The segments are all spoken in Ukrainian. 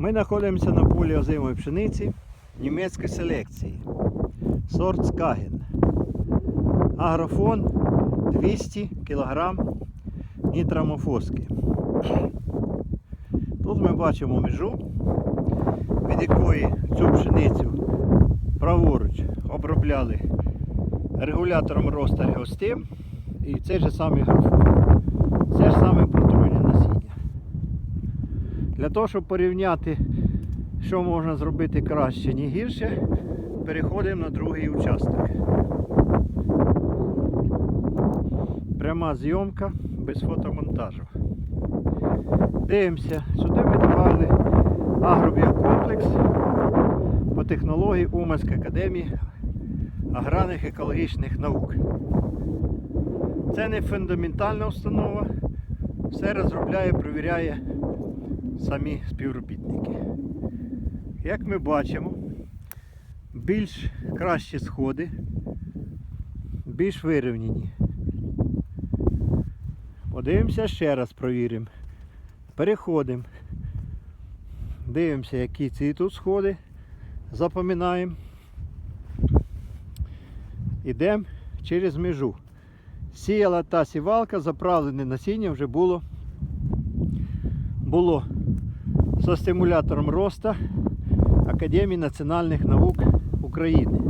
Ми знаходимося на полі озимої пшениці німецької селекції. Сорт Скаген. Агрофон 200 кг нітрамофоски. Тут ми бачимо межу, від якої цю пшеницю праворуч обробляли регулятором росту гостим і цей же самий графон. Це ж саме. Для того, щоб порівняти, що можна зробити краще, ні гірше, переходимо на другий участок. Пряма зйомка без фотомонтажу. Дивимося, сюди ми додали агробіокомплекс по технології Уманської академії аграрних екологічних наук. Це не фундаментальна установа, все розробляє, провіряє самі співробітники. Як ми бачимо, більш кращі сходи, більш вирівняні. Подивимося ще раз, провіримо. Переходимо. Дивимося, які ці тут сходи. Запам'ятаємо. Ідемо через межу. Сіяла та сівалка, заправлене насіння вже було було со стимулятором росту Академії національних наук України.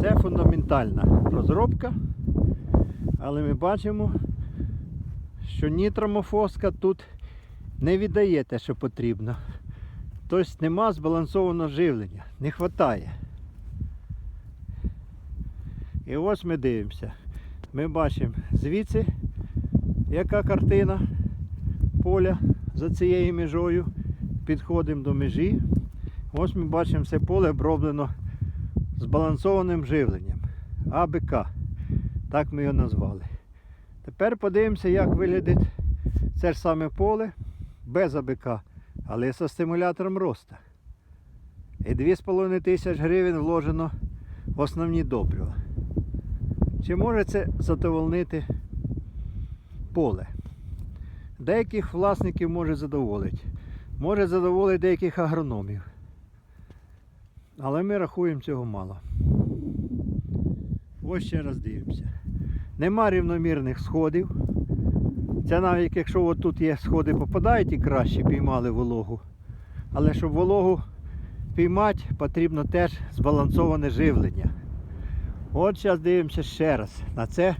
Це фундаментальна розробка, але ми бачимо, що нітромофоска тут не віддає те, що потрібно. Тобто нема збалансованого живлення, не вистачає. І ось ми дивимося. Ми бачимо звідси, яка картина поля за цією межою. Підходимо до межі. Ось ми бачимо все поле оброблено збалансованим живленням. АБК. Так ми його назвали. Тепер подивимося, як виглядить це ж саме поле без АБК, але зі стимулятором росту. І 2,5 тисяч гривень вложено в основні добрива. Чи може це задовольнити поле? Деяких власників може задоволити. Може задоволити деяких агрономів. Але ми рахуємо цього мало. Ось ще раз дивимося. Нема рівномірних сходів. Це навіть якщо тут є сходи попадають і краще піймали вологу. Але щоб вологу піймати, потрібно теж збалансоване живлення. От зараз дивимося ще раз на це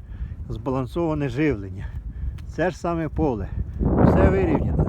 збалансоване живлення. Це ж саме поле. Все вирівняно.